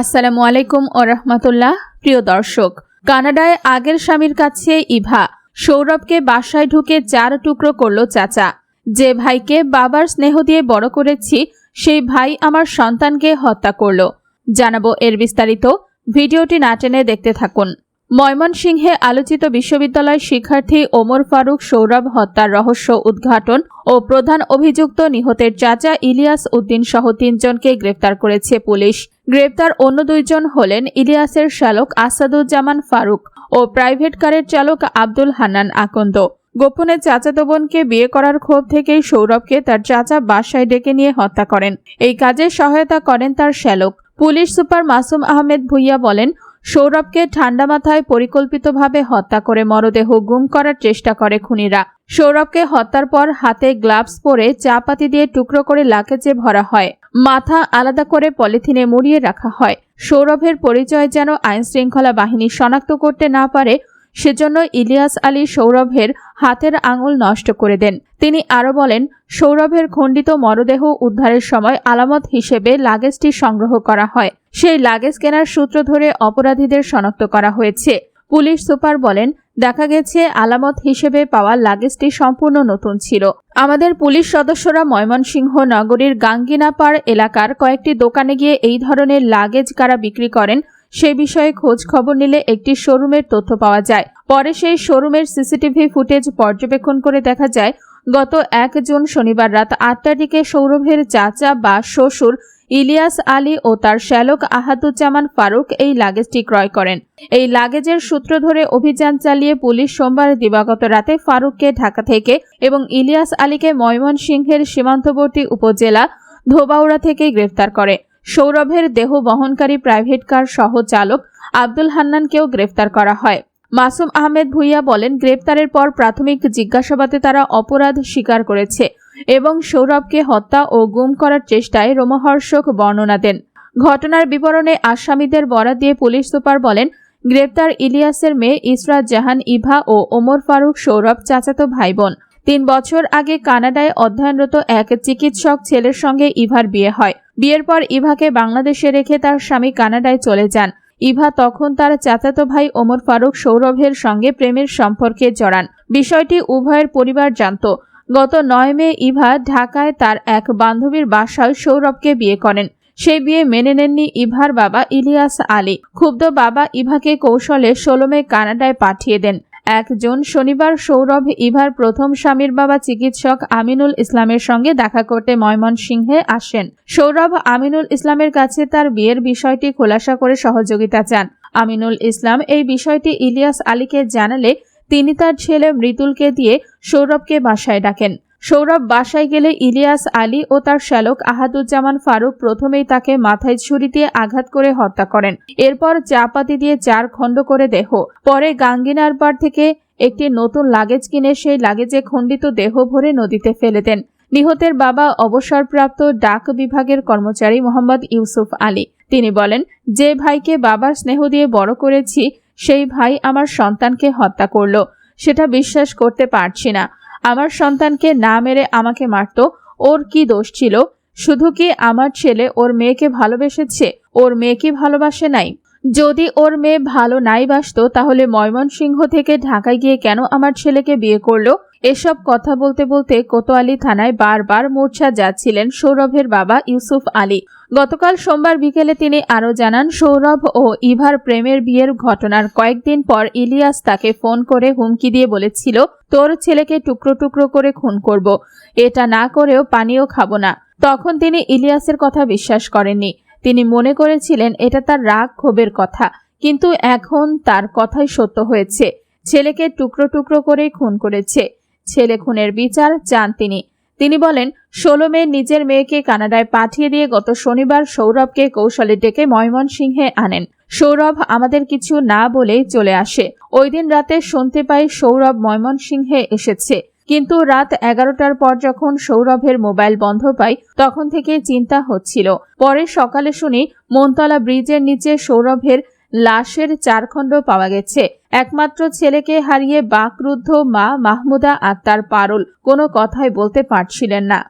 আসসালামু আলাইকুম ও রহমতুল্লাহ, প্রিয় দর্শক। কানাডায় আগের স্বামীর কাছে ইভা, সৌরভকে বাসায় ঢুকে চার টুকরো করল চাচা। যে ভাইকে বাবার স্নেহ দিয়ে বড় করেছি, সেই ভাই আমার সন্তানকে হত্যা করল। জানাব এর বিস্তারিত, ভিডিওটি না টেনে দেখতে থাকুন। ময়মনসিংহে আলোচিত বিশ্ববিদ্যালয় শিক্ষার্থী ওমর ফারুক সৌরভ হত্যার রহস্য উদ্ঘাটন ও প্রধান অভিযুক্ত নিহতের চাচা ইলিয়াস উদ্দিন সহ তিনজনকে গ্রেফতার করেছে পুলিশ। গ্রেপ্তার অন্য দুইজন হলেন ইলিয়াসের চালক আসাদুজ্জামান ফারুক ও প্রাইভেট কারের চালক আব্দুল হান্নান আকন্দ। গোপনে চাচাতো বোনকে বিয়ে করার ক্ষোভ থেকেই সৌরভকে তার চাচা বাসায় ডেকে নিয়ে হত্যা করেন। এই কাজে সহায়তা করেন তার শ্যালক। পুলিশ সুপার মাসুম আহমেদ ভুইয়া বলেন সৌরভকে ঠান্ডা মাথায় পরিকল্পিতভাবে হত্যা করে মরদেহ গুম করার চেষ্টা করে খুনিরা। সৌরভকে হত্যার পর হাতে গ্লাভস পরে চাপাতি দিয়ে টুকরো করে লাকেজে ভরা হয়। মাথা আলাদা করে পলিথিনে মুড়িয়ে রাখা হয়। সৌরভের পরিচয় যেন আইন শৃঙ্খলা বাহিনী শনাক্ত করতে না পারে সেজন্য ইলিয়াস আলী সৌরভের হাতের আঙুল নষ্ট করে দেন। তিনি আরও বলেন, সৌরভের খণ্ডিত মরদেহ উদ্ধারের সময় আলামত হিসেবে লাগেজটি সংগ্রহ করা হয়। সেই লাগেজ কেনার সূত্র ধরে অপরাধীদের শনাক্ত করা হয়েছে। পুলিশ সুপার বলেন, দেখা গেছে আলামত হিসেবে পাওয়া লাগেজটি সম্পূর্ণ নতুন ছিল। আমাদের পুলিশ সদস্যরা ময়মনসিংহ নগরীর গাঙ্গিনাপাড় এলাকার কয়েকটি দোকানে গিয়ে এই ধরনের লাগেজ কারা বিক্রি করেন সে বিষয়ে খোঁজ খবর নিলে একটি শোরুমের তথ্য পাওয়া যায়। পরে সেই শোরুমের সিসিটিভি ফুটেজ পর্যবেক্ষণ করে দেখা যায়, গত এক জুন শনিবার রাত আটটার দিকে সৌরভের চাচা বা শ্বশুর ইলিয়াস আলী ও তার শ্যালক আহাদুজ্জামান ফারুক এই লাগেজটি ক্রয় করেন। এই লাগেজের সূত্র ধরে অভিযান চালিয়ে পুলিশ সোমবার দিবাগত রাতে ফারুককে ঢাকা থেকে এবং ইলিয়াস আলীকে ময়মনসিংহের সীমান্তবর্তী উপজেলা ধোবাউড়া থেকে গ্রেফতার করে। সৌরভের দেহ বহনকারী প্রাইভেট কার সহ চালক আব্দুল হান্নানকেও গ্রেফতার করা হয়। মাসুম আহমেদ ভুইয়া বলেন গ্রেপ্তারের পর প্রাথমিক জিজ্ঞাসাবাদে তারা অপরাধ স্বীকার করেছে এবং সৌরভকে হত্যা ও গুম করার চেষ্টায় রোমহর্ষক বর্ণনা দেন। ঘটনার বিবরণে আসামিদের বরাত দিয়ে পুলিশ সুপার বলেন গ্রেপ্তার ইলিয়াসের মেয়ে ইসরাত জাহান ইভা ও ওমর ফারুক সৌরভ চাচাতো ভাই বোন তিন বছর আগে কানাডায় অধ্যয়নরত এক চিকিৎসক ছেলের সঙ্গে ইভার বিয়ে হয়। বিয়ের পর ইভাকে বাংলাদেশে রেখে তার স্বামী কানাডায় চলে যান। ইভা তখন তার চাচাতো ভাই ওমর ফারুক সৌরভের সঙ্গে প্রেমের সম্পর্কে জড়ান। বিষয়টি উভয়ের পরিবার জানত। গত নয় মে ইভা ঢাকায় তার এক বান্ধবীর বাসায় সৌরভকে বিয়ে করেন। সেই বিয়ে মেনে নেননি ইভার বাবা ইলিয়াস আলী। ক্ষুব্ধ বাবা ইভাকে কৌশলে ষোলো মে কানাডায় পাঠিয়ে দেন। একজন শনিবার সৌরভ ইভার প্রথম স্বামীর বাবা চিকিৎসক আমিনুল ইসলামের সঙ্গে দেখা করতে ময়মনসিংহে আসেন। সৌরভ আমিনুল ইসলামের কাছে তার বিয়ের বিষয়টি খোলাসা করে সহযোগিতা চান। আমিনুল ইসলাম এই বিষয়টি ইলিয়াস আলীকে জানালে তিনি তার ছেলে মৃতুলকে দিয়ে সৌরভকে বাসায় ডাকেন। সৌরভ বাসায় গেলে ইলিয়াস আলী ও তার শ্যালক আহাদুজ্জামান ফারুক প্রথমেই তাকে মাথায় ছুরি দিয়ে আঘাত করে হত্যা করেন। এরপর চাপাতি দিয়ে চার খণ্ড করে দেহ। পরে গাঙ্গিনার পার থেকে একটি নতুন লাগেজ কিনে সেই লাগেজে খণ্ডিত দেহ ভরে নদীতে ফেলে দেন। নিহতের বাবা অবসরপ্রাপ্ত ডাক বিভাগের কর্মচারী মোহাম্মদ ইউসুফ আলী। তিনি বলেন, যে ভাইকে বাবার স্নেহ দিয়ে বড় করেছি, সেই ভাই আমার সন্তানকে হত্যা করল। সেটা বিশ্বাস করতে পারছি না। আমার সন্তানকে না মেরে আমাকে মারত, ওর কি দোষ ছিল? শুধু কি আমার ছেলে ওর মেয়েকে ভালোবেসেছে? ওর মেয়েকে ভালোবাসে নাই? যদি ওর মেয়ে ভালো নাই বাসত, তাহলে ময়মনসিংহ থেকে ঢাকায় গিয়ে কেন আমার ছেলেকে বিয়ে করল? এসব কথা বলতে বলতে কোতোয়ালি থানায় বারবার মূর্ছা যাচ্ছিলেন সৌরভের বাবা ইউসুফ আলী। গতকাল সোমবার বিকেলে তিনি আরও জানান, সৌরভ ও ইভার প্রেমের বিয়ের ঘটনার কয়েকদিন পর ইলিয়াস তাকে ফোন করে হুমকি দিয়ে বলেছিল, তোর ছেলেকে টুকরো টুকরো করে খুন করব। এটা না করেও পানিও খাব না। তখন তিনি ইলিয়াসের কথা বিশ্বাস করেননি। তিনি মনে করেছিলেন, এটা তার রাগ ক্ষোভের কথা। কিন্তু এখন তার কথাই সত্য হয়েছে। ছেলেকে টুকরো টুকরো করে খুন করেছে। ছেলে খুনের বিচার চান তিনি। তিনি বলেন, ষোলো মে নিজের মেয়েকে কানাডায় পাঠিয়ে দিয়ে গত শনিবার সৌরভকে কৌশলে ডেকে ময়মনসিংহে আনেন। সৌরভ আমাদের কিছু না বলেই চলে আসে। ওই দিন রাতে শুনতে পাই সৌরভ ময়মনসিংহে এসেছে। কিন্তু রাত এগারোটার পর যখন সৌরভের মোবাইল বন্ধ পাই, তখন থেকে চিন্তা হচ্ছিল। পরে সকালে শুনি, মনতলা ব্রিজের নিচে সৌরভের লাশের চারখণ্ড পাওয়া গেছে। একমাত্র ছেলেকে হারিয়ে বাকরুদ্ধ মা মাহমুদা আক্তার পারুল কোনো কথাই বলতে পারছিলেন না।